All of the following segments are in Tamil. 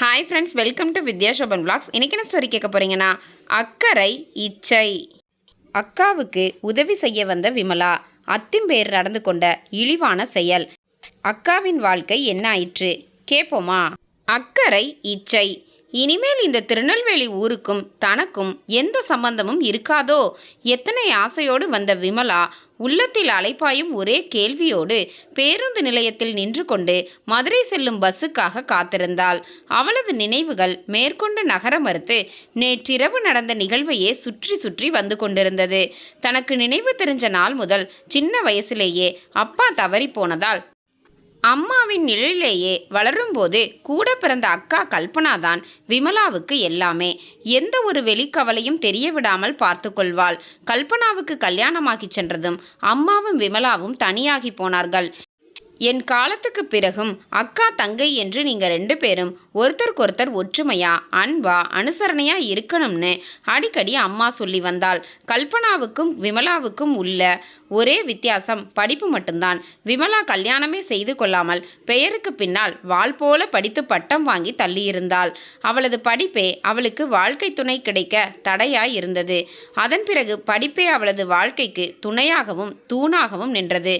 Hi friends welcome to Vidya Shoban blogs இன்றைக்கி என்ன ஸ்டோரி கேட்க போகிறீங்கன்னா அக்கறை இச்சை. அக்காவுக்கு உதவி செய்ய வந்த விமலா அத்திம்பேர் நடந்து கொண்ட இழிவான செயல். அக்காவின் வாழ்க்கை என்ன ஆயிற்று? கேட்போமா அக்கறை இச்சை. இனிமேல் இந்த திருநெல்வேலி ஊருக்கும் தனக்கும் எந்த சம்பந்தமும் இருக்காதோ? எத்தனை ஆசையோடு வந்த விமலா உள்ளத்தில் அலைப்பாயும் ஒரே கேள்வியோடு பேருந்து நிலையத்தில் நின்று கொண்டு மதுரை செல்லும் பஸ்ஸுக்காக காத்திருந்தாள். அவளது நினைவுகள் மேற்கொண்டு நகர மறுத்து நேற்றிரவு நடந்த நிகழ்வையே சுற்றி சுற்றி வந்து கொண்டிருந்தது. தனக்கு நினைவு தெரிஞ்ச நாள் முதல் சின்ன வயசிலேயே அப்பா தவறி போனதால் அம்மாவின் நிழலிலேயே வளரும்போது கூட பிறந்த அக்கா கல்பனா தான் விமலாவுக்கு எல்லாமே. எந்த ஒரு வெளிக்கவலையும் தெரிய விடாமல் பார்த்து கொள்வாள். கல்பனாவுக்கு கல்யாணமாகி சென்றதும் அம்மாவும் விமலாவும் தனியாகி போனார்கள். என் காலத்துக்கு பிறகும் அக்கா தங்கை என்று நீங்கள் ரெண்டு பேரும் ஒருத்தருக்கொருத்தர் ஒற்றுமையா அன்பா அனுசரணையா இருக்கணும்னு அடிக்கடி அம்மா சொல்லி வந்தாள். கல்பனாவுக்கும் விமலாவுக்கும் உள்ள ஒரே வித்தியாசம் படிப்பு மட்டும்தான். விமலா கல்யாணமே செய்து கொள்ளாமல் பெயருக்கு பின்னால் வாள் போல படித்து பட்டம் வாங்கி தள்ளியிருந்தாள். அவளது படிப்பே அவளுக்கு வாழ்க்கை துணை கிடைக்க தடையாய் இருந்தது. அதன் பிறகு படிப்பே அவளது வாழ்க்கைக்கு துணையாகவும் தூணாகவும் நின்றது.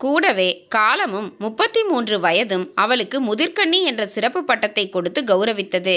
கூடவே காலமும் முப்பத்தி மூன்று வயதும் அவளுக்கு முதிர்கண்ணி என்ற சிறப்பு பட்டத்தை கொடுத்து கௌரவித்தது.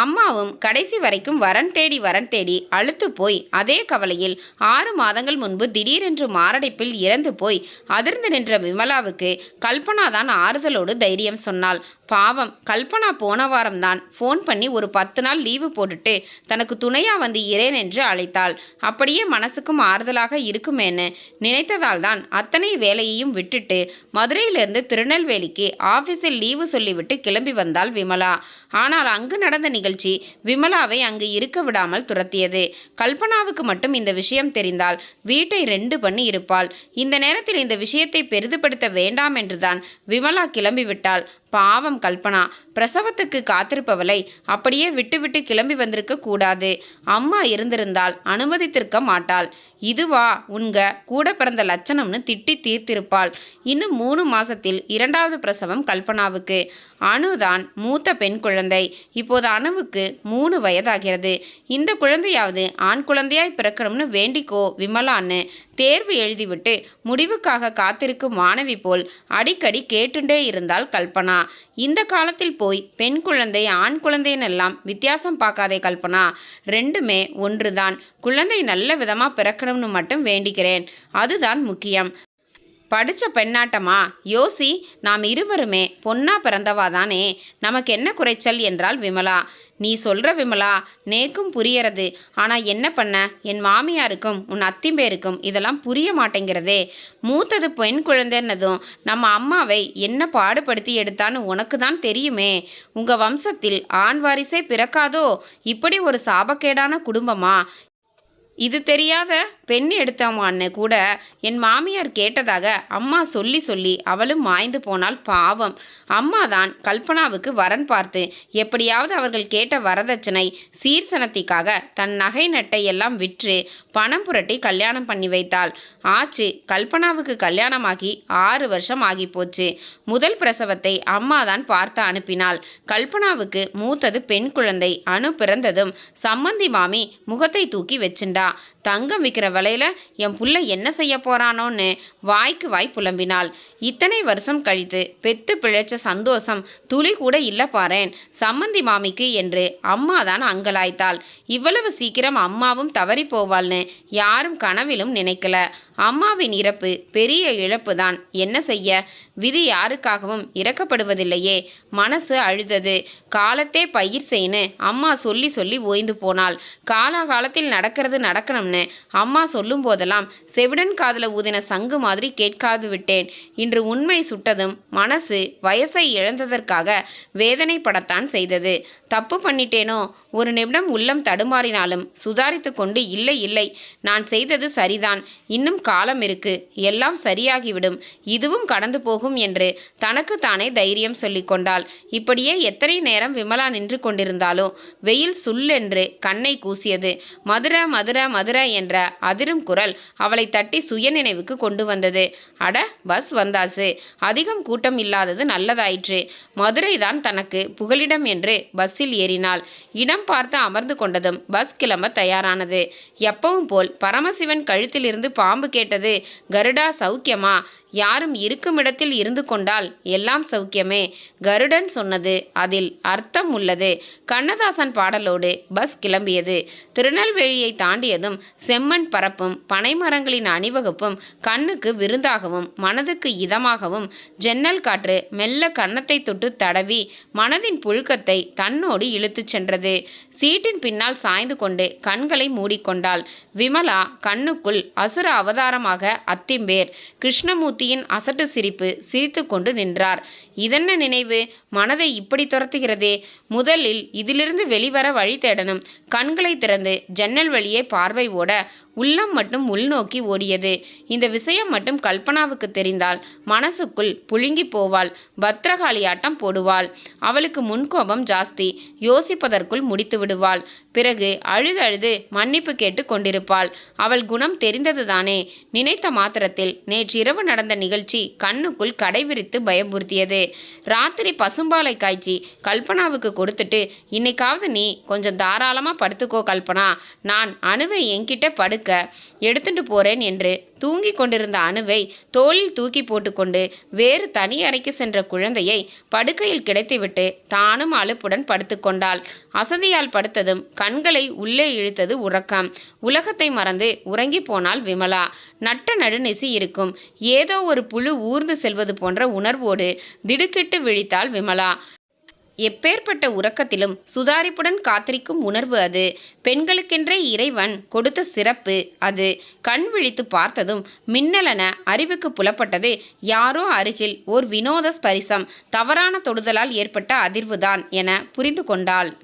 அம்மாவும் கடைசி வரைக்கும் வரன் தேடி வரன் தேடி அழுத்து போய் அதே கவலையில் ஆறு மாதங்கள் முன்பு திடீரென்று மாரடைப்பில் இறந்து போய் அதிர்ந்து நின்ற விமலாவுக்கு கல்பனா தான் ஆறுதலோடு தைரியம் சொன்னாள். பாவம் கல்பனா போன வாரம்தான் ஃபோன் பண்ணி ஒரு பத்து நாள் லீவு போட்டுட்டு தனக்கு துணையா வந்து இரேன் என்று அழைத்தாள். அப்படியே மனசுக்கும் ஆறுதலாக இருக்குமேன்னு நினைத்ததால் தான் அத்தனை வேலையையும் விட்டுட்டு மதுரையிலிருந்து திருநெல்வேலிக்கு ஆஃபீஸில் லீவு சொல்லிவிட்டு கிளம்பி வந்தாள் விமலா. ஆனால் அங்கு நடந்த நிகழ்ச்சி விமலாவை அங்கு இருக்க விடாமல் துரத்தியது. கல்பனாவுக்கு மட்டும் இந்த விஷயம் தெரிந்தால் வீட்டை ரெண்டு பண்ணி இருப்பாள். இந்த நேரத்தில் இந்த விஷயத்தை பெரிதுபடுத்த வேண்டாம் என்றுதான் விமலா கிளம்பிவிட்டாள். பாவம் கல்பனா பிரசவத்துக்கு காத்திருப்பவளை அப்படியே விட்டுவிட்டு கிளம்பி வந்திருக்க கூடாது. அம்மா இருந்திருந்தால் அனுமதித்திருக்க மாட்டாள். இதுவா உங்க கூட பிறந்த லட்சணம்னு திட்டி தீர்த்திருப்பாள். இன்னும் மூணு மாசத்தில் இரண்டாவது பிரசவம் கல்பனாவுக்கு. அணுதான் மூத்த பெண் குழந்தை. இப்போது அணுவுக்கு மூணு வயதாகிறது. இந்த குழந்தையாவது ஆண் குழந்தையாய் பிறக்கணும்னு வேண்டிக்கோ விமலான்னு. தேர்வு எழுதிவிட்டு முடிவுக்காக காத்திருக்கும் மாணவி போல் அடிக்கடி கேட்டுண்டே இருந்தாள் கல்பனா. இந்த காலத்தில் போய் பெண் குழந்தை ஆண் குழந்தைன்னெல்லாம் வித்தியாசம் பார்க்காதே கல்பனா. ரெண்டுமே ஒன்றுதான். குழந்தை நல்ல விதமாக பிறக்கணும்னு மட்டும் வேண்டிக்கிறேன். அதுதான் முக்கியம். படித்த பெண்ணாட்டமா? யோசி நாம் இருவருமே பொன்னா பிறந்தவா தானே நமக்கு என்ன குறைச்சல் என்றால் விமலா. நீ சொல்கிற விமலா நேக்கும் புரியறது. ஆனால் என்ன பண்ண? என் மாமியாருக்கும் உன் அத்திம்பேருக்கும் இதெல்லாம் புரிய மாட்டேங்கிறதே. மூத்தது பெண் குழந்தைன்னதும் நம்ம அம்மாவை என்ன பாடுபடுத்தி எடுத்தான்னு உனக்கு தான் தெரியுமே. உங்கள் வம்சத்தில் ஆண் வாரிசே பிறக்காதோ? இப்படி ஒரு சாபக்கேடான குடும்பமா? இது தெரியாத பெண் எடுத்தவான்னு கூட என் மாமியார் கேட்டதாக அம்மா சொல்லி சொல்லி அவளும் மாய்ந்து போனால் பாவம். அம்மா தான் கல்பனாவுக்கு வரன் பார்த்து எப்படியாவது அவர்கள் கேட்ட வரதட்சணை சீர்சனத்திக்காக தன் நகை நட்டை எல்லாம் விற்று பணம் புரட்டி கல்யாணம் பண்ணி வைத்தாள். ஆச்சு கல்பனாவுக்கு கல்யாணமாகி ஆறு வருஷம் ஆகி போச்சு முதல் பிரசவத்தை அம்மா தான் பார்த்து அனுப்பினாள். கல்பனாவுக்கு மூத்தது பெண் குழந்தை அணு பிறந்ததும் சம்மந்தி மாமி முகத்தை தூக்கி வச்சுண்டா. தங்கம் விற்கிறவள் கவலையில் என் புள்ள என்ன செய்ய போறானோன்னு வாய்க்கு வாய் புலம்பினாள். இத்தனை வருஷம் கழித்து பெத்து பிழைச்ச சந்தோஷம் துளி கூட இல்லை பாரேன். சம்மந்தி மாமிக்கு என்று அம்மா தான் அங்கலாய்த்தாள். இவ்வளவு சீக்கிரம் அம்மாவும் தவறி போவாள்னு யாரும் கனவிலும் நினைக்கல. அம்மாவின் இறப்பு பெரிய இழப்பு தான் என்ன செய்ய? விதி யாருக்காகவும் இறக்கப்படுவதில்லையே. மனசு அழுதது. காலத்தே பயிர் செய்யு அம்மா சொல்லி சொல்லி ஓய்ந்து போனாள். காலாகாலத்தில் நடக்கிறது நடக்கணும்னு அம்மா சொல்லும் போதெல்லாம் செவிடன் காதல ஊதின சங்கு மாதிரி கேட்காது விட்டேன். இன்று உண்மை சுட்டதும் மனசு வயசை இழந்ததற்காக வேதனைப்படத்தான் செய்தது. தப்பு பண்ணிட்டேனோ? ஒரு நிமிடம் உள்ளம் தடுமாறினாலும் சுதாரித்து கொண்டு இல்லை இல்லை. நான் செய்தது சரிதான். இன்னும் காலம் இருக்கு. எல்லாம் சரியாகிவிடும். இதுவும் கடந்து போகும். போகும் என்று தனக்கு தானே தைரியம் சொல்லிக் கொண்டாள் இப்படியே எத்தனை நேரம் விமலா நின்று கொண்டிருந்தாலோ வெயில் சுல்லென்று கண்ணை கூசியது. மதுர மதுர மதுர என்ற அதிரும் குரல் அவளை தட்டி சுய நினைவுக்கு கொண்டு வந்தது. அட பஸ் வந்தாசு. அதிகம் கூட்டம் இல்லாதது நல்லதாயிற்று. மதுரை தான் தனக்கு புகலிடம் என்று பஸ்ஸில் ஏறினாள். இடம் பார்த்து அமர்ந்து கொண்டதும் பஸ் கிளம்ப தயாரானது. எப்பவும் போல் பரமசிவன் கழுத்திலிருந்து பாம்பு கேட்டது கருடா சௌக்கியமா? யாரும் இருக்கும் இடத்தில் இருந்து கொண்டால் எல்லாம் சௌக்கியமே. கருடன் சொன்னது அதில் அர்த்தம் உள்ளது. கண்ணதாசன் பாடலோடு பஸ் கிளம்பியது. திருநெல்வேலியை தாண்டியதும் செம்மண் பரப்பும் பனைமரங்களின் அணிவகுப்பும் கண்ணுக்கு விருந்தாகவும் மனதுக்கு இதமாகவும் ஜன்னல் காற்று மெல்ல கன்னத்தை தொட்டு தடவி மனதின் புழுக்கத்தை தன்னோடு இழுத்துச் சென்றது. சீட்டின் பின்னால் சாய்ந்து கொண்டு கண்களை மூடிக்கொண்டாள். விமலா கண்ணுக்குள் அசுர அவதாரமாக அத்திம்பேர். கிருஷ்ணமூர்த்தியின் அசட்டு சிரிப்பு சிரித்து கொண்டு நின்றார். இதென்ன நினைவு? மனதை இப்படி துரத்துகிறதே. முதலில் இதிலிருந்து வெளிவர வழி தேடணும். கண்களை திறந்து ஜன்னல் வழியே பார்வை ஓட உள்ளம் மட்டும் உள்நோக்கி ஓடியது. இந்த விஷயம் மட்டும் கல்பனாவுக்கு தெரிந்தால் மனசுக்குள் புழுங்கி போவாள் பத்திரகாளியாட்டம் போடுவாள். அவளுக்கு முன்கோபம் ஜாஸ்தி. யோசிப்பதற்குள் முடித்து விடுவாள். பிறகு அழுது அழுது மன்னிப்பு கேட்டு கொண்டிருப்பாள். அவள் குணம் தெரிந்ததுதானே. நினைத்த மாத்திரத்தில் நேற்றிரவு நடந்த நிகழ்ச்சி கண்ணுக்குள் கடைவிரித்து பயமுறுத்தியது. ராத்திரி பசும்பாலை காய்ச்சி கல்பனாவுக்கு கொடுத்துட்டு இன்னைக்காவது நீ கொஞ்சம் தாராளமாக படுத்துக்கோ கல்பனா. நான் அணுவை என்கிட்ட படுக்க எடுத்துட்டு போறேன் என்று தூங்கிக் கொண்டிருந்த அணுவை தோளில் தூக்கி போட்டுக்கொண்டு வேறு தனி அறைக்கு சென்ற குழந்தையை படுக்கையில் கிடைத்துவிட்டு தானும் அலுப்புடன் படுத்துக்கொண்டாள் அசதியால் படுத்ததும் கண்களை உள்ளே இழுத்தது உறக்கம். உலகத்தை மறந்து உறங்கி போனாள் விமலா. நட்ட நடுநெசி இருக்கும். ஏதோ ஒரு புழு ஊர்ந்து செல்வது போன்ற உணர்வோடு திடுக்கிட்டு விழித்தாள் விமலா. எப்பேற்பட்ட உறக்கத்திலும் சுதாரிப்புடன் காத்திருக்கும் உணர்வு அது. பெண்களுக்கென்றே இறைவன் கொடுத்த சிறப்பு அது. கண் விழித்து பார்த்ததும் மின்னலென அறிவுக்கு புலப்பட்டது யாரோ அருகில் ஓர் வினோத ஸ்பரிசம். தவறான தொடுதலால் ஏற்பட்ட அதிர்வுதான் என புரிந்து கொண்டாள்.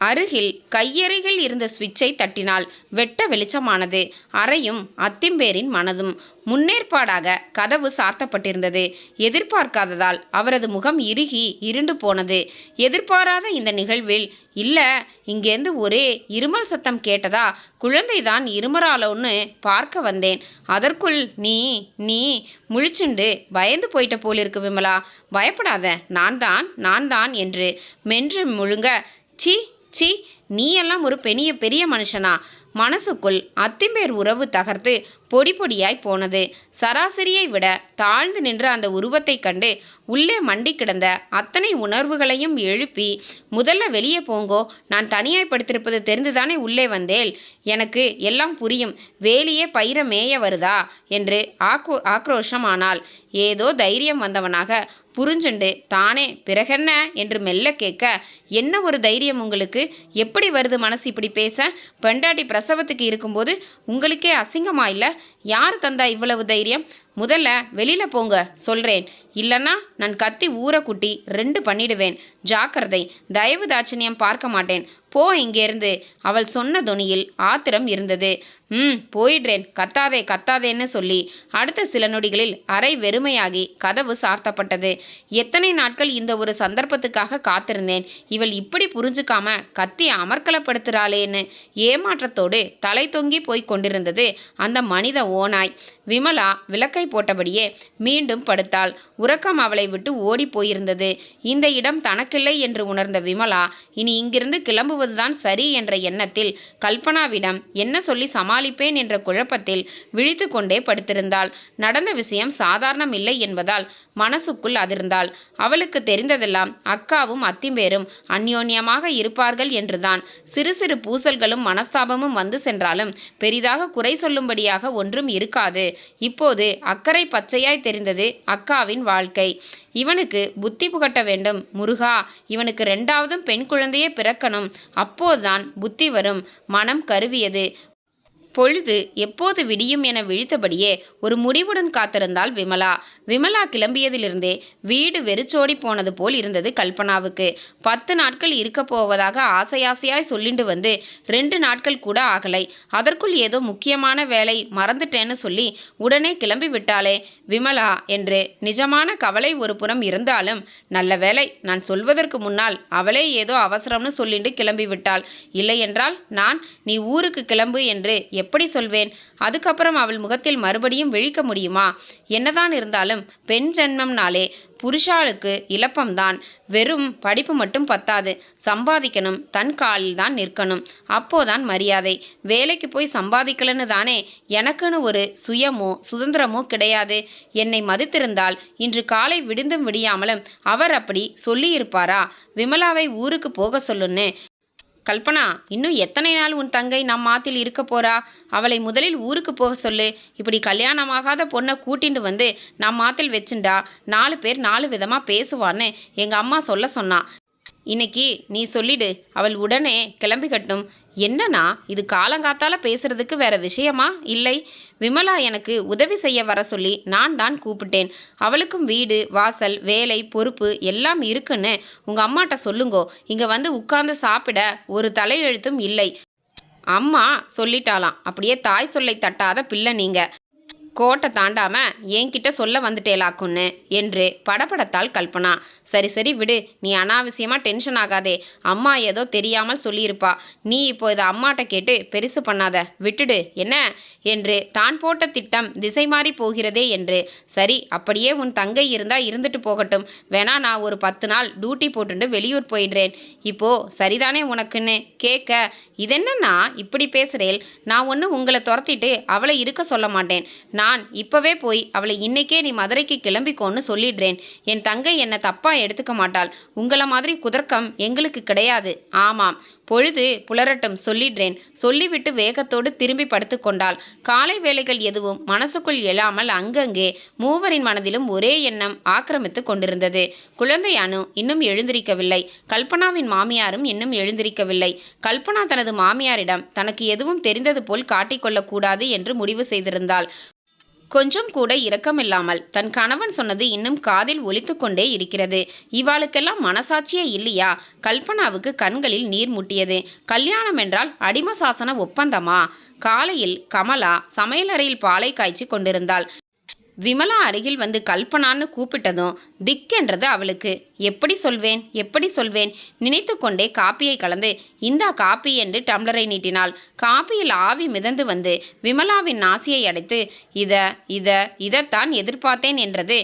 அருகில் கையறையில் இருந்த சுவிட்சை தட்டினால் வெட்ட வெளிச்சமானது. அறையும் அத்திம்பேரின் மனதும். முன்னேற்பாடாக கதவு சாத்தப்பட்டிருந்தது எதிர்பார்க்காததால் அவரது முகம் இறுகி இருண்டு போனது. எதிர்பாராத இந்த நிகழ்வில் இல்லை இங்கேருந்து ஒரே இருமல் சத்தம் கேட்டதா? குழந்தைதான் இருமராலோன்னு பார்க்க வந்தேன். அதற்குள் நீ நீ முழிச்சுண்டு பயந்து போயிட்ட போலிருக்கு விமலா. பயப்படாத நான் தான் நான் தான் என்று மென்று முழுங்க. சி சி நீ எல்லாம் ஒரு பெரிய பெரிய மனுஷனா? மனசுக்குள் அத்திம்பேர் உறவு தகர்த்து பொடி பொடியாய் போனது. சராசரியை விட தாழ்ந்து நின்ற அந்த உருவத்தைக் கண்டு உள்ளே மண்டி கிடந்த அத்தனை உணர்வுகளையும் எழுப்பி முதல்ல வெளியே போங்கோ நான் தனியாய் படுத்திருப்பது தெரிந்துதானே உள்ளே வந்தேன் எனக்கு எல்லாம் புரியும். வேலியே பயிர மேய வருதா? என்று ஆக்ரோ ஆனால் ஏதோ தைரியம் வந்தவனாக புரிஞ்சுண்டு. தானே பிறகென்ன? என்று மெல்ல கேட்க என்ன ஒரு தைரியம் உங்களுக்கு? எப்படி வருது மனசு இப்படி பேச? பெண்டாட்டி பிரசவத்துக்கு இருக்கும்போது உங்களுக்கே அசிங்கமா இல்லை? யார் தந்தா இவ்வளவு தைரியம்? முதல்ல வெளியில் போங்க சொல்கிறேன் இல்லைன்னா நான் கத்தி ஊற குட்டி ரெண்டு பண்ணிடுவேன். ஜாக்கிரதை தயவு தாட்சணியம் பார்க்க மாட்டேன். போ இங்கேருந்து. அவள் சொன்ன தொனியில் ஆத்திரம் இருந்தது. ம் போயிடுறேன். கத்தாதே கத்தாதேன்னு சொல்லி அடுத்த சில நொடிகளில் அறை வெறுமையாகி கதவு சார்த்தப்பட்டது. எத்தனை நாட்கள் இந்த ஒரு சந்தர்ப்பத்துக்காக காத்திருந்தேன். இவள் இப்படி புரிஞ்சுக்காம கத்தி அமர்க்கலப்படுத்துகிறாளேன்னு ஏமாற்றத்தோடு தலை தொங்கி போய் கொண்டிருந்தது அந்த மனித ஓனாய் விமலா விளக்கை போட்டபடியே மீண்டும் படுத்தாள். உறக்கம் அவளை விட்டு ஓடி போயிருந்தது. இந்த இடம் தனக்கில்லை என்று உணர்ந்த விமலா இனி இங்கிருந்து கிளம்புவதுதான் சரி என்ற எண்ணத்தில் கல்பனாவிடம் என்ன சொல்லி சமாளிப்பேன் என்ற குழப்பத்தில் விழித்து கொண்டே படுத்திருந்தாள். நடந்த விஷயம் சாதாரணம் இல்லை என்பதால் மனசுக்குள் அதிர்ந்தாள். அவளுக்கு தெரிந்ததெல்லாம் அக்காவும் அத்திம்பேரும் அந்யோன்யமாக இருப்பார்கள் என்றுதான். சிறு சிறு பூசல்களும் மனஸ்தாபமும் வந்து சென்றாலும் பெரிதாக குறை சொல்லும்படியாக ஒன்றும் இருக்காது. இப்போது அக்கறை பச்சையாய் தெரிந்தது அக்காவின் வாழ்க்கை. இவனுக்கு புத்தி புகட்ட வேண்டும். முருகா இவனுக்கு ரெண்டாவதும் பெண் குழந்தையே பிறக்கணும். அப்போதுதான் புத்தி வரும். மனம் கருவியது. பொழுது எப்போது விடியும் என விழித்தபடியே ஒரு முடிவுடன் காத்திருந்தாள் விமலா. விமலா கிளம்பியதிலிருந்தே வீடு வெறிச்சோடி போனது போல் இருந்தது கல்பனாவுக்கு. பத்து நாட்கள் இருக்க போவதாக ஆசையாசையாய் சொல்லிண்டு வந்து ரெண்டு நாட்கள் கூட ஆகலை. அதற்குள் ஏதோ முக்கியமான வேலை மறந்துட்டேன்னு சொல்லி உடனே கிளம்பி விட்டாளே. விமலா என்று நிஜமான கவலை ஒரு புறம் இருந்தாலும் நல்ல வேலை நான் சொல்வதற்கு முன்னால் அவளே ஏதோ அவசரம்னு சொல்லிட்டு கிளம்பி விட்டாள். இல்லையென்றால் நான் நீ ஊருக்கு கிளம்பு என்று எப்படி சொல்வேன்? அதுக்கப்புறம் அவள் முகத்தில் மறுபடியும் விழிக்க முடியுமா? என்னதான் இருந்தாலும் பெண் ஜென்மம்னாலே புருஷாளுக்கு இழப்பம்தான் வெறும் படிப்பு மட்டும் பத்தாது. சம்பாதிக்கணும். தன் காலில் தான் நிற்கணும். அப்போதான் மரியாதை. வேலைக்கு போய் சம்பாதிக்கலன்னு தானே? எனக்குன்னு ஒரு சுயமோ சுதந்திரமோ கிடையாது. என்னை மதித்திருந்தால் இன்று காலை விடுந்தும் விடியாமலும் அவர் அப்படி சொல்லியிருப்பாரா? விமலாவை ஊருக்கு போக சொல்லுன்னு கல்பனா இன்னும் எத்தனை நாள் உன் தங்கை நம் மாத்தில் இருக்க போறா? அவளை முதலில் ஊருக்கு போக சொல்லு. இப்படி கல்யாணமாகாத பொண்ணை கூட்டிட்டு வந்து நம் மாத்தில் வச்சுண்டா? நாலு பேர் நாலு விதமாக பேசுவான்னு எங்கள் அம்மா சொல்ல சொன்னா. இன்னைக்கு நீ சொல்லிடு. அவள் உடனே கிளம்பிக்கட்டும் என்னன்னா இது காலங்காத்தால பேசுறதுக்கு வேற விஷயமா? இல்லை. விமலா எனக்கு உதவி செய்ய வர சொல்லி நான் தான் கூப்பிட்டேன். அவளுக்கும் வீடு வாசல் வேலை பொறுப்பு எல்லாம் இருக்குன்னு உங்க அம்மாட்ட சொல்லுங்கோ. இங்க வந்து உட்கார்ந்து சாப்பிட ஒரு தலையெழுத்தும் இல்லை. அம்மா சொல்லிட்டாலாம் அப்படியே தாய் சொல்லை தட்டாத பிள்ளை நீங்க. கோட்டை தாண்டாம என்கிட்ட சொல்ல வந்துட்டேலாக்குன்னு என்று படபடத்தாள் கல்பனா. சரி சரி விடு. நீ அனாவசியமா டென்ஷன் ஆகாதே. அம்மா ஏதோ தெரியாமல் சொல்லியிருப்பா. நீ இப்போ இதை அம்மாட்ட கேட்டு பெருசு பண்ணாத. விட்டுடு. என்ன? என்று தான் போட்ட திட்டம் திசை மாறி போகிறதே என்று. சரி அப்படியே உன் தங்கை இருந்தா இருந்துட்டு போகட்டும். வேணா நான் ஒரு பத்து நாள் டியூட்டி போட்டுண்டு வெளியூர் போயிடுறேன். இப்போ சரிதானே உனக்குன்னு? கேட்க இதென்னா இப்படி பேசுகிறேன் நான் ஒன்று உங்களை துரத்திட்டு அவளை இருக்க சொல்ல மாட்டேன். நான் நான் இப்பவே போய் அவளை இன்னைக்கே நீ மதுரைக்கு கிளம்பிக்கோன்னு சொல்லிடுறேன். என் தங்கை என்னை தப்பா எடுத்துக்க மாட்டாள். உங்களை மாதிரி குதர்க்கம் எங்களுக்கு கிடையாது. ஆமாம். பொழுது புலரட்டும் சொல்லிடுறேன். சொல்லிவிட்டு வேகத்தோடு திரும்பி படுத்துக்கொண்டாள் காலை வேலைகள் எதுவும் மனசுக்குள் எழாமல் அங்கங்கே மூவரின் மனதிலும் ஒரே எண்ணம் ஆக்கிரமித்து கொண்டிருந்தது. குழந்தை அணு இன்னும் எழுந்திருக்கவில்லை. கல்பனாவின் மாமியாரும் இன்னும் எழுந்திருக்கவில்லை. கல்பனா தனது மாமியாரிடம் தனக்கு எதுவும் தெரிந்தது போல் காட்டிக்கொள்ளக்கூடாது என்று முடிவு செய்திருந்தாள். கொஞ்சம் கூட இரக்கமில்லாமல் தன் கணவன் சொன்னது இன்னும் காதில் ஒலித்து கொண்டே இருக்கிறது. இவாளுக்கெல்லாம் மனசாட்சியே இல்லையா? கல்பனாவுக்கு கண்களில் நீர் முட்டியது. கல்யாணம் என்றால் அடிம சாசன ஒப்பந்தமா? காலையில் கமலா சமையலறையில் பாலை காய்ச்சி கொண்டிருந்தாள். விமலா அருகில் வந்து கல்பனான்னு கூப்பிட்டதும் திக்கென்றது அவளுக்கு. எப்படி சொல்வேன்? எப்படி சொல்வேன்? நினைத்து கொண்டே காப்பியை கலந்து இந்தா காப்பி என்று டம்ளரை நீட்டினாள். காப்பியில் ஆவி மிதந்து வந்து விமலாவின் நாசியை அடைத்து இத இத இதைத்தான் எதிர்பார்த்தேன் என்றது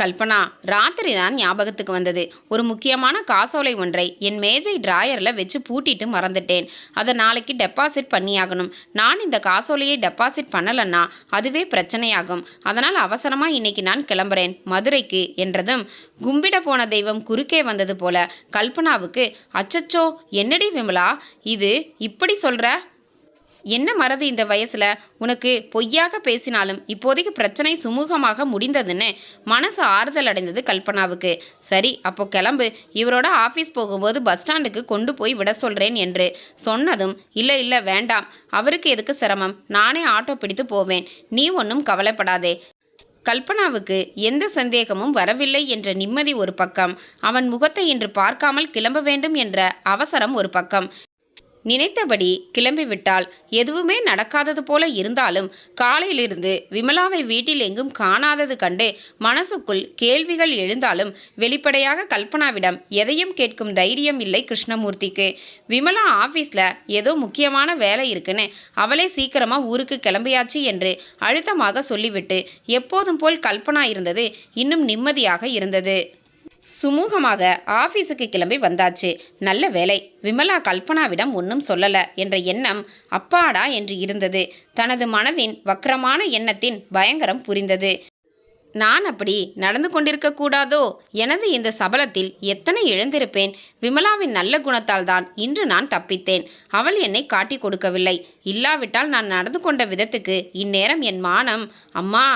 கல்பனா ராத்திரி தான் ஞாபகத்துக்கு வந்தது. ஒரு முக்கியமான காசோலை ஒன்றை என் மேஜை டிராயரில் வச்சு பூட்டிட்டு மறந்துட்டேன். அதை நாளைக்கு டெபாசிட் பண்ணியாகணும். நான் இந்த காசோலையை டெபாசிட் பண்ணலன்னா அதுவே பிரச்சனையாகும். அதனால் அவசரமாக இன்னைக்கு நான் கிளம்புறேன். மதுரைக்கு என்றதும் கும்பிட போன தெய்வம் குறுக்கே வந்தது போல கல்பனாவுக்கு அச்சச்சோ என்னடி விமலா இது இப்படி சொல்கிற என்ன மறதி இந்த வயசுல உனக்கு பொய்யாக பேசினாலும் இப்போதைக்கு பிரச்சனை சுமூகமாக முடிந்ததுன்னு மனசு ஆறுதல் அடைந்தது கல்பனாவுக்கு. சரி அப்போ கிளம்பு. இவரோட ஆஃபீஸ் போகும்போது பஸ் ஸ்டாண்டுக்கு கொண்டு போய் விட சொல்றேன் என்று சொன்னதும் இல்லை இல்லை வேண்டாம். அவருக்கு எதுக்கு சிரமம்? நானே ஆட்டோ பிடித்து போவேன். நீ ஒன்றும் கவலைப்படாதே. கல்பனாவுக்கு எந்த சந்தேகமும் வரவில்லை என்ற நிம்மதி ஒரு பக்கம். அவன் முகத்தை இன்று பார்க்காமல் கிளம்ப வேண்டும் என்ற அவசரம் ஒரு பக்கம். நினைத்தபடி கிளம்பிவிட்டால் எதுவுமே நடக்காதது போல இருந்தாலும் காலையிலிருந்து விமலாவை வீட்டில் எங்கும் காணாதது கண்டு மனசுக்குள் கேள்விகள் எழுந்தாலும் வெளிப்படையாக கல்பனாவிடம் எதையும் கேட்கும் தைரியம் இல்லை கிருஷ்ணமூர்த்திக்கு. விமலா ஆஃபீஸில் ஏதோ முக்கியமான வேலை இருக்குன்னு அவளே சீக்கிரமா ஊருக்கு கிளம்பியாச்சு என்று அழுத்தமாக சொல்லிவிட்டு எப்போதும் போல் கல்பனா இருந்தது இன்னும் நிம்மதியாக இருந்தது. சுமூகமாக ஆபீஸுக்கு கிளம்பி வந்தாச்சு. நல்ல வேலை விமலா கல்பனாவிடம் ஒன்றும் சொல்லல என்ற எண்ணம் அப்பாடா என்று இருந்தது. தனது மனதின் வக்கரமான எண்ணத்தின் பயங்கரம் புரிந்தது. நான் அப்படி நடந்து கொண்டிருக்க கூடாதோ? எனது இந்த சபலத்தில் எத்தனை எழுந்திருப்பேன் விமலாவின் நல்ல குணத்தால் தான் இன்று நான் தப்பித்தேன். அவள் என்னை காட்டிக் கொடுக்கவில்லை. இல்லாவிட்டால் நான் நடந்து கொண்ட விதத்துக்கு இந்நேரம் என் மானம் அம்மா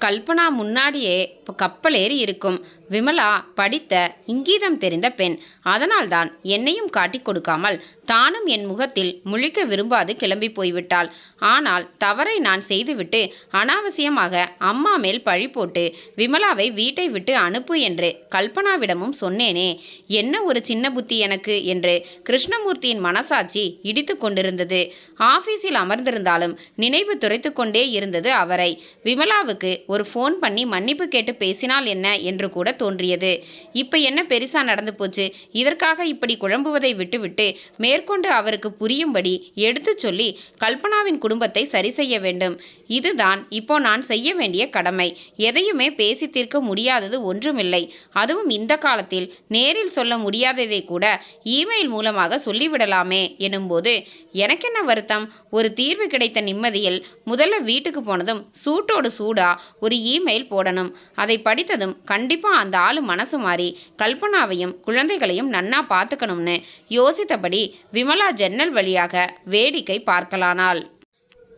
கல்பனா முன்னாடியே இப்போ கப்பலேறி இருக்கும். விமலா படித்த இங்கீதம் தெரிந்த பெண். அதனால்தான் என்னையும் காட்டிக் கொடுக்காமல் தானும் என் முகத்தில் முழிக்க விரும்பாது கிளம்பி போய்விட்டாள். ஆனால் தவறை நான் செய்துவிட்டு அனாவசியமாக அம்மா மேல் பழி போட்டு விமலாவை வீட்டை விட்டு அனுப்பு என்று கல்பனாவிடமும் சொன்னேனே. என்ன ஒரு சின்ன புத்தி எனக்கு என்று கிருஷ்ணமூர்த்தியின் மனசாட்சி இடித்து கொண்டிருந்தது. ஆபீஸில் அமர்ந்திருந்தாலும் நினைவு துரைத்து கொண்டே இருந்தது அவரை. விமலாவுக்கு ஒரு ஃபோன் பண்ணி மன்னிப்பு கேட்டு பேசினால் என்ன என்று கூட தோன்றியது. இப்போ என்ன பெருசா நடந்து போச்சு? இதற்காக இப்படி குழம்புவதை விட்டுவிட்டு மேற்கொண்டு அவருக்கு புரியும்படி எடுத்துச் சொல்லி கல்பனாவின் குடும்பத்தை சரி செய்ய வேண்டும். இதுதான் இப்போ நான் செய்ய வேண்டிய கடமை. எதையுமே பேசி தீர்க்க முடியாதது ஒன்றுமில்லை. அதுவும் இந்த காலத்தில். நேரில் சொல்ல முடியாததை கூட இமெயில் மூலமாக சொல்லிவிடலாமே எனும்போது எனக்கென்ன வருத்தம்? ஒரு தீர்வு கிடைத்த நிம்மதியில் முதல்ல வீட்டுக்கு போனதும் சூட்டோடு சூடா ஒரு இமெயில் போடணும். அதை படித்ததும் கண்டிப்பாக அந்த ஆளு மனசு மாறி கல்பனாவையும் குழந்தைகளையும் நன்னா பார்த்துக்கணும்னு யோசித்தபடி விமலா ஜன்னல் வழியாக வேடிக்கை பார்க்கலானாள்.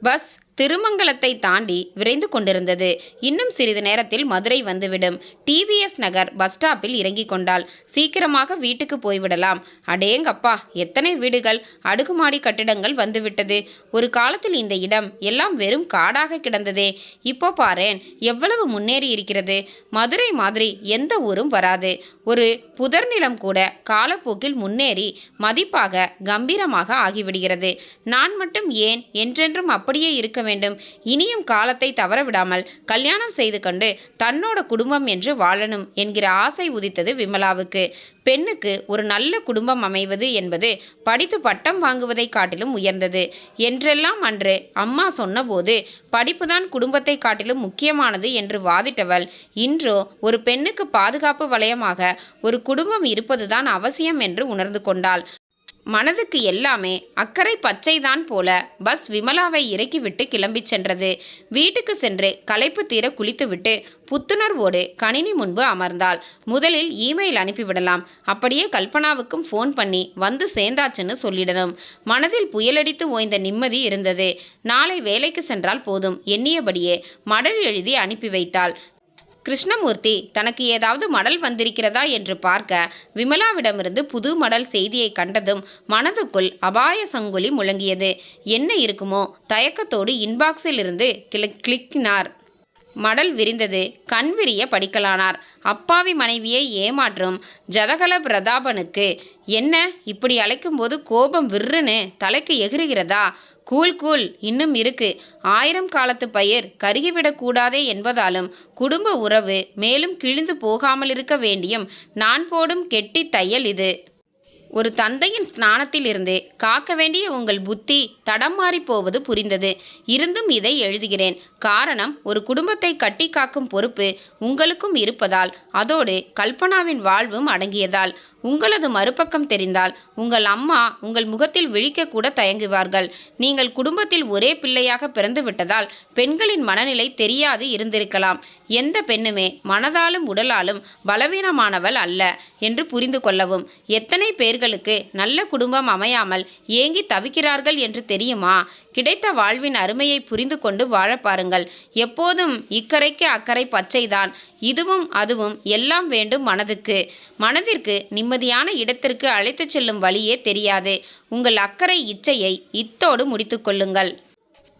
பஸ் திருமங்கலத்தை தாண்டி விரைந்து கொண்டிருந்தது. இன்னும் சிறிது நேரத்தில் மதுரை வந்துவிடும். டிவிஎஸ் நகர் பஸ் ஸ்டாப்பில் இறங்கிக் கொண்டால் சீக்கிரமாக வீட்டுக்கு போய்விடலாம். அடேங்கப்பா எத்தனை வீடுகள்? அடுக்குமாடி கட்டிடங்கள் வந்துவிட்டது. ஒரு காலத்தில் இந்த இடம் எல்லாம் வெறும் காடாக கிடந்ததே. இப்போ பாரேன் எவ்வளவு முன்னேறி இருக்கிறது? மதுரை மாதிரி எந்த ஊரும் வராது. ஒரு புதர் நிலம் கூட காலப்போக்கில் முன்னேறி மதிப்பாக கம்பீரமாக ஆகிவிடுகிறது. நான் மட்டும் ஏன் என்றென்றும் அப்படியே இருக்க வேண்டும். இனியும் காலத்தை தவறவிடாமல் கல்யாணம் செய்து கொண்டு தன்னோட குடும்பம் என்று வாழணும் என்கிற ஆசை உதித்தது விமலாவுக்கு. பெண்ணுக்கு ஒரு நல்ல குடும்பம் அமைவது என்பது படித்து பட்டம் வாங்குவதை காட்டிலும் உயர்ந்தது. என்றெல்லாம் அன்று அம்மா சொன்னபோது படிப்புதான் குடும்பத்தை காட்டிலும் முக்கியமானது என்று வாதிட்டவள். இன்றோ ஒரு பெண்ணுக்கு பாதுகாப்பு வளையமாக ஒரு குடும்பம் இருப்பதுதான் அவசியம் என்று உணர்ந்து கொண்டாள். மனதுக்கு எல்லாமே அக்கறை பச்சைதான் போல பஸ் விமலாவை இறக்கிவிட்டு கிளம்பிச் சென்றது. வீட்டுக்கு சென்று களைப்பு தீர குளித்துவிட்டு புத்துணர்வோடு கணினி முன்பு அமர்ந்தாள். முதலில் இமெயில் அனுப்பிவிடலாம். அப்படியே கல்பனாவுக்கும் ஃபோன் பண்ணி வந்து சேர்ந்தாச்சுன்னு சொல்லிடணும். மனதில் புயலடித்து ஓய்ந்த நிம்மதி இருந்தது. நாளை வேலைக்கு சென்றால் போதும். எண்ணியபடியே மடல் எழுதி அனுப்பி வைத்தாள். கிருஷ்ணமூர்த்தி தனக்கு ஏதாவது மடல் வந்திருக்கிறதா என்று பார்க்க விமலாவிடமிருந்து புது மடல் செய்தியை கண்டதும் மனதுக்குள் அபாய சங்குலி முழங்கியது. என்ன இருக்குமோ? தயக்கத்தோடு இன்பாக்ஸில் இருந்து கிளிக் கிளிக்கினார். மடல் விரிந்தது. கண் விரிய படிக்கலானார். அப்பாவி மனைவியை ஏமாற்றும் ஜதகல பிரதாபனுக்கு என்ன? இப்படி அழைக்கும்போது கோபம் விற்றுன்னு தலைக்கு எகிறுகிறதா? கூல் கூல் இன்னும் இருக்கு. ஆயிரம் காலத்து பயிர் கருகிவிடக்கூடாதே என்பதாலும் குடும்ப உறவு மேலும் கிழிந்து போகாமல் இருக்க வேண்டியும் நான் போடும் கெட்டி தையல் இது. ஒரு தந்தையின் ஸ்நானத்தில் இருந்து காக்க வேண்டிய உங்கள் புத்தி தடம் மாறி போவது புரிந்தது. இருந்தும் இதை எழுதுகிறேன். காரணம் ஒரு குடும்பத்தை கட்டி காக்கும் பொறுப்பு உங்களுக்கும் இருப்பதால் அதோடு கல்பனாவின் வாழ்வும் அடங்கியதால். உங்களது மறுபக்கம் தெரிந்தால் உங்கள் அம்மா உங்கள் முகத்தில் விழிக்க கூட தயங்குவார்கள். நீங்கள் குடும்பத்தில் ஒரே பிள்ளையாக பிறந்து விட்டதால் பெண்களின் மனநிலை தெரியாது இருந்திருக்கலாம். எந்த பெண்ணுமே மனதாலும் உடலாலும் பலவீனமானவள் அல்ல என்று புரிந்து கொள்ளவும் எத்தனை பேர் பேர்களுக்கு நல்ல குடும்பம் அமையாமல் ஏங்கி தவிக்கிறார்கள் என்று தெரியுமா? கிடைத்த வாழ்வின் அருமையை புரிந்து கொண்டு வாழ பாருங்கள். எப்போதும் இக்கரைக்கு அக்கறை பச்சைதான். இதுவும் அதுவும் எல்லாம் வேண்டும் மனதுக்கு. மனதிற்கு நிம்மதியான இடத்திற்கு அழைத்துச் செல்லும் வழியே தெரியாது. உங்கள் அக்கறை இச்சையை இத்தோடு முடித்துக்கொள்ளுங்கள்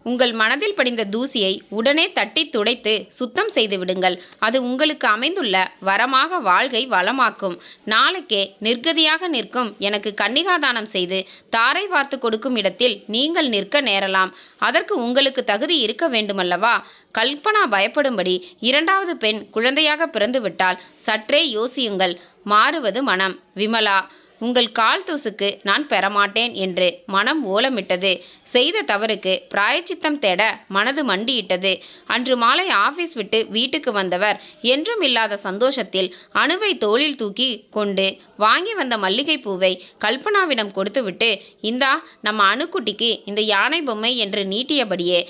உங்கள் மனதில் படிந்த தூசியை உடனே தட்டி துடைத்து சுத்தம் செய்து விடுங்கள். அது உங்களுக்கு அமைந்துள்ள வரமாக வாழ்கை வளமாக்கும். நாளைக்கே நிர்கதியாக நிற்கும் எனக்கு கன்னிகாதானம் செய்து தாரை வார்த்து கொடுக்கும் இடத்தில் நீங்கள் நிற்க நேரலாம். அதற்கு உங்களுக்கு தகுதி இருக்க வேண்டுமல்லவா? கல்பனா பயப்படும்படி இரண்டாவது பெண் குழந்தையாக பிறந்துவிட்டால் சற்றே யோசியுங்கள். மாறுவது மனம். விமலா உங்கள் கால் தூசுக்கு நான் பெறமாட்டேன் என்று மனம் ஓலமிட்டது. செய்த தவறுக்கு பிராயச்சித்தம் தேட மனது மண்டியிட்டது. அன்று மாலை ஆபீஸ் விட்டு வீட்டுக்கு வந்தவர் என்றும் இல்லாத சந்தோஷத்தில் அணுவை தோளில் தூக்கி கொண்டு வாங்கி வந்த மல்லிகை பூவை கல்பனாவிடம் கொடுத்துவிட்டு இந்தா நம்ம அணுக்குட்டிக்கு இந்த யானை பொம்மை என்று நீட்டியபடியே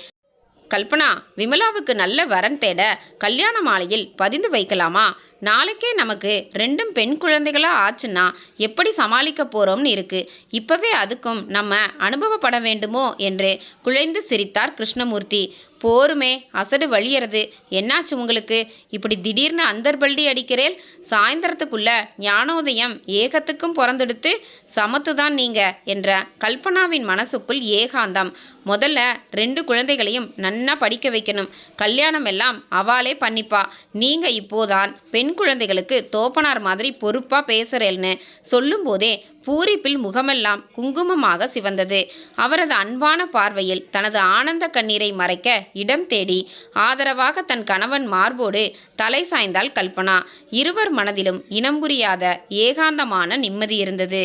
கல்பனா விமலாவுக்கு நல்ல வரன் தேட கல்யாண மாலையில் பதிந்து வைக்கலாமா? நாளைக்கே நமக்கு ரெண்டும் பெண் குழந்தைகளாக ஆச்சுன்னா எப்படி சமாளிக்க போகிறோம்னு இருக்கு. இப்போவே அதுக்கும் நம்ம அனுபவப்பட வேண்டுமோ என்று குழைந்து சிரித்தார் கிருஷ்ணமூர்த்தி. போருமே அசடு வழியறது. என்னாச்சு உங்களுக்கு? இப்படி திடீர்னு அந்தர்பல்டி அடிக்கிறேன் சாயந்தரத்துக்குள்ள ஞானோதயம் ஏகத்துக்கும் பிறந்தெடுத்து சமத்துதான் நீங்க என்ற கல்பனாவின் மனசுக்குள் ஏகாந்தம். முதல்ல ரெண்டு குழந்தைகளையும் நன்னா படிக்க வைக்கணும். கல்யாணம் எல்லாம் அவாளே பண்ணிப்பா. நீங்க இப்போதான் பெண் பெண் குழந்தைகளுக்கு தோப்பனார் மாதிரி பொறுப்பா பேசுறேன்னு சொல்லும்போதே பூரிப்பில் முகமெல்லாம் குங்குமமாக சிவந்தது. அவரது அன்பான பார்வையில் தனது ஆனந்த கண்ணீரை மறைக்க இடம் தேடி ஆதரவாக தன் கணவன் மார்போடு தலை சாய்ந்தாள் கல்பனா. இருவர் மனதிலும் இனம் புரியாத ஏகாந்தமான நிம்மதி இருந்தது.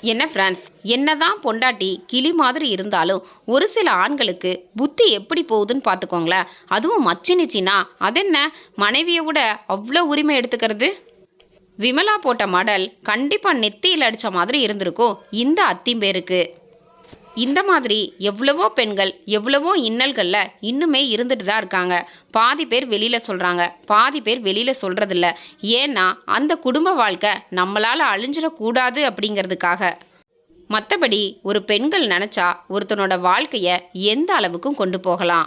என்ன ஃப்ரான்ஸ்? என்னதான் பொண்டாட்டி கிளி மாதிரி இருந்தாலும் ஒரு சில ஆண்களுக்கு புத்தி எப்படி போகுதுன்னு பார்த்துக்கோங்களேன். அதுவும் மச்சினிச்சின்னா அதென்ன? மனைவியை விட அவ்வளோ உரிமை எடுத்துக்கிறது? விமலா போட்ட மடல் கண்டிப்பாக நெத்தியில் அடித்த மாதிரி இருந்திருக்கும் இந்த அத்திம்பேருக்கு. இந்த மாதிரி எவ்வளவோ பெண்கள் எவ்வளவோ இன்னல்களில் இன்னுமே இருந்துட்டு தான் இருக்காங்க. பாதி பேர் வெளியில் சொல்கிறாங்க பாதி பேர் வெளியில் சொல்கிறதில்ல ஏன்னா அந்த குடும்ப வாழ்க்கை நம்மளால் அழிஞ்சிடக்கூடாது அப்படிங்கிறதுக்காக. மற்றபடி ஒரு பெண்கள் நினச்சா ஒருத்தனோட வாழ்க்கையை எந்த அளவுக்கும் கொண்டு போகலாம்.